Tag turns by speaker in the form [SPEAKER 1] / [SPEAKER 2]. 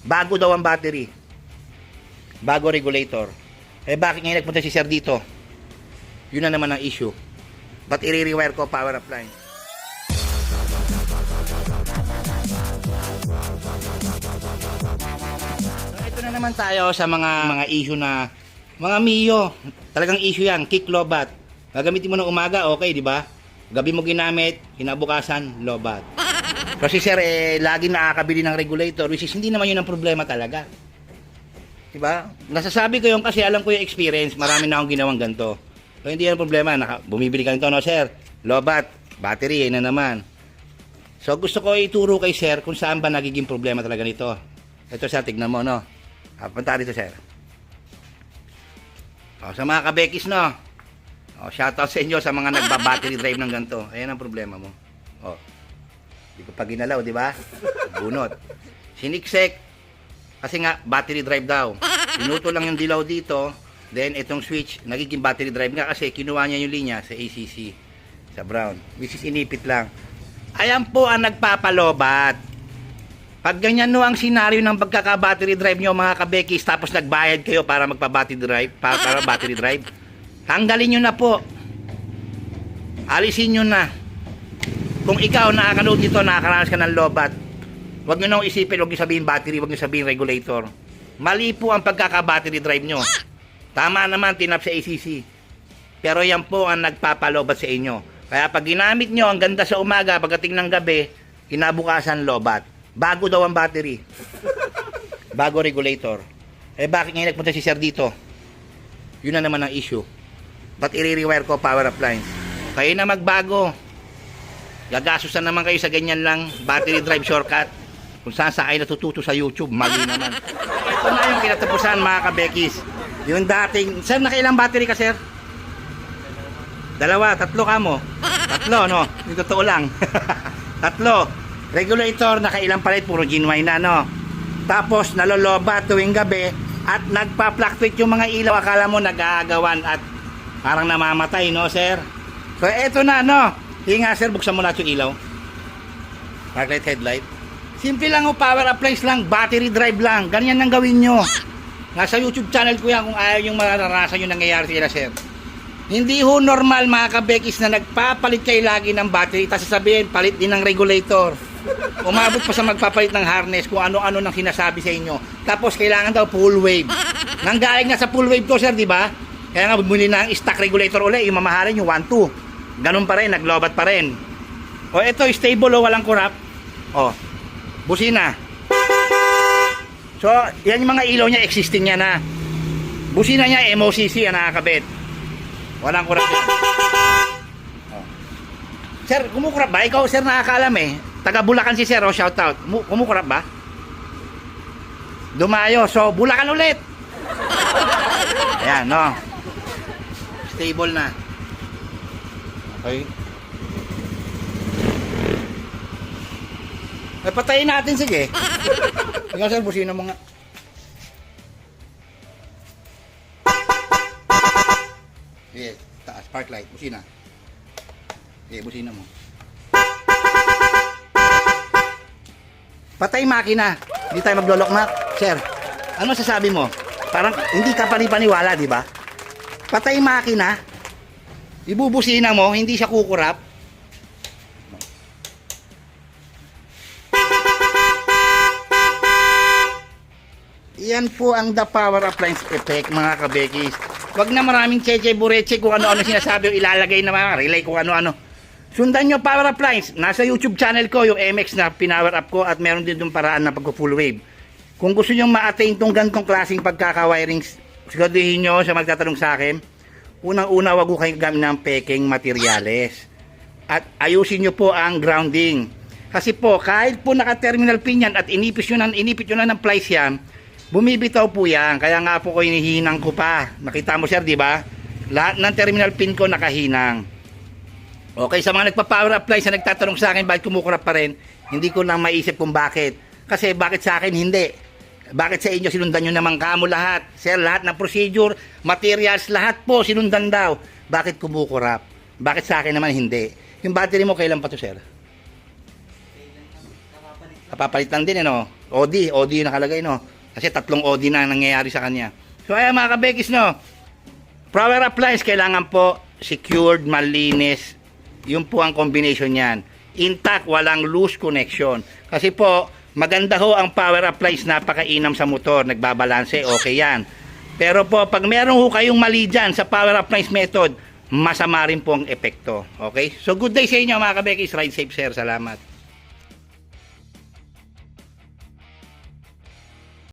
[SPEAKER 1] Bago daw ang battery. Bago regulator. Eh bakit ngayon nagpunta si sir dito? Yun na naman ang issue. Ba't i-rewire ko power appliance? Ito na naman tayo sa mga mga issue na mga Mio. Talagang issue yan, kick lobat. Gagamitin mo ng umaga, okay, di ba? Gabi mo ginamit, kinabukasan, lobat. Kasi sir, eh, lagi nakakabili ng regulator, which is hindi naman yun ang problema talaga. Diba? Nasasabi ko yung kasi alam ko yung experience, marami na akong ginawang ganito. So, hindi yan ang problema, Naka, bumibili ka nito, no sir? Lobat, battery, yun na naman. So gusto ko ituro kay sir kung saan ba nagiging problema talaga nito. Ito sir, tignan mo, no? Ah, punta dito sir. O, sa mga kabekis, no? O, shoutout sa inyo sa mga nagba-battery drive ng ganito. Ayan ang problema mo. O, hindi ko pa ginalaw, di ba? Bunot. Siniksek. Kasi nga, battery drive daw. Pinuto lang yung dilaw dito. Then, itong switch, nagiging battery drive nga kasi kinuha niya yung linya sa ACC. Sa brown. Which is inipit lang. Ayan po ang nagpapalobat. Pag ganyan no ang senaryo ng pagkaka-battery drive nyo mga kabekis tapos nagbayad kayo para magpa-battery drive, para, para battery drive, tanggalin nyo na po. Alisin nyo na. Kung ikaw nakakanood nito, nakakaranas ka ng lobat, huwag nyo nang isipin, huwag nyo sabihin battery, huwag nyo sabihin regulator. Mali po ang pagkaka-battery drive nyo. Tama naman, tinap sa ACC. Pero yan po ang nagpapalobat sa inyo. Kaya pag ginamit nyo, ang ganda sa umaga, pagdating ng gabi, kinabukasan lobat. Bago daw ang battery. Bago regulator. Eh bakit ngayon nagpunta si sir dito? Yun na naman ang issue. Ba't i-rewire ko power appliance? Kayo na magbago. Gagasusan naman kayo sa ganyan lang, battery drive shortcut. Kung saan sa kayo natututo sa YouTube, mali naman. Ito na yung kinatapusan mga kabekis. Yung dating, sir, nakailang battery ka, sir? Dalawa, tatlo ka mo. Tatlo, no? Yung totoo lang. tatlo. Regulator, nakailang palit, puro genuine na, no? Tapos, naloloba tuwing gabi at nagpa-fluctuate yung mga ilaw. Akala mo nag-aagawan at parang namamatay, no, sir? So, eto na, no? Sige nga, sir, buksan mo natin yung ilaw. Backlight headlight. Simple lang o power appliance lang, battery drive lang. Ganyan ang gawin nyo. Nasa YouTube channel ko yan kung ayaw yung mararanasan yung nangyayari sila, sir. Hindi ho normal mga kabekis na nagpapalit kayo lagi ng battery tapos sasabihin palit din ng regulator. Umabot pa sa magpapalit ng harness kung ano-ano nang sinasabi sa inyo. Tapos kailangan daw full wave. Nanggaling nga sa full wave to sir, di ba? Kaya nga bumili na ang stock regulator uli, yung mamahalin yung 1-2. Ganun pa rin, naglobat pa rin. O ito, stable o walang kurap. O, busina. So, yan yung mga ilaw niya, existing niya na. Busina niya, MOCC, ang nakakabit. Walang kurap yan. Oh. Sir, kumukurap ba? Ikaw, sir, nakakaalam eh. Taga Bulacan si sir, oh, shout out. Mu- Kumukurap ba? Dumayo. So, Bulacan ulit. Ayan, no. Stable na. Okay. Eh, patayin natin, sige. Tingnan, sir, busina mo nga. Sige, taas, park light, busina. Sige, busina mo. Patay makina. Hindi tayo maglolok na. Sir, ano sasabi mo? Parang hindi ka panipaniwala, di ba? Patay makina. Ibubusina mo, hindi siya kukurap. Yan po ang the power appliance effect mga kabekis. Wag na maraming cheche bureche kung ano-ano sinasabi o ilalagay na mga relay kung ano-ano. Sundan nyo power appliance. Nasa YouTube channel ko yung MX na pinower up ko at meron din yung paraan na pagko-full wave. Kung gusto nyo ma-attain tong gantong klaseng pagkaka-wiring, siguraduhin nyo sa magtatanong sa akin, unang-una wag ko kayo gamit ng peking materyales. At ayusin nyo po ang grounding. Kasi po, kahit po naka-terminal pin yan at inipis nyo na, inipit nyo na ng plies yan, bumibitaw po yan. Kaya nga po ko hinihinang ko pa. Nakita mo sir, di ba? Lahat ng terminal pin ko nakahinang. Okay, sa mga nagpa-power appliance na nagtatanong sa akin bakit kumukurap pa rin, hindi ko lang maisip kung bakit. Kasi bakit sa akin hindi? Bakit sa inyo sinundan nyo naman kamo lahat? Sir, lahat ng procedure, materials, lahat po sinundan daw. Bakit kumukurap? Bakit sa akin naman hindi? Yung battery mo kailan pa to, sir? kapapalit lang din, ano? OD, OD yung nakalagay, no? Kasi tatlong OD na ang nangyayari sa kanya. So, ayan mga kabekis, no? Power appliance, kailangan po secured, malinis. Yun po ang combination niyan. Intact, walang loose connection. Kasi po, maganda ho ang power appliance, napakainam sa motor, nagbabalanse, okay yan. Pero po, pag meron ho kayong mali dyan sa power appliance method, masama rin po ang epekto. Okay? So, good day sa inyo mga kabekis. Ride safe, sir. Salamat.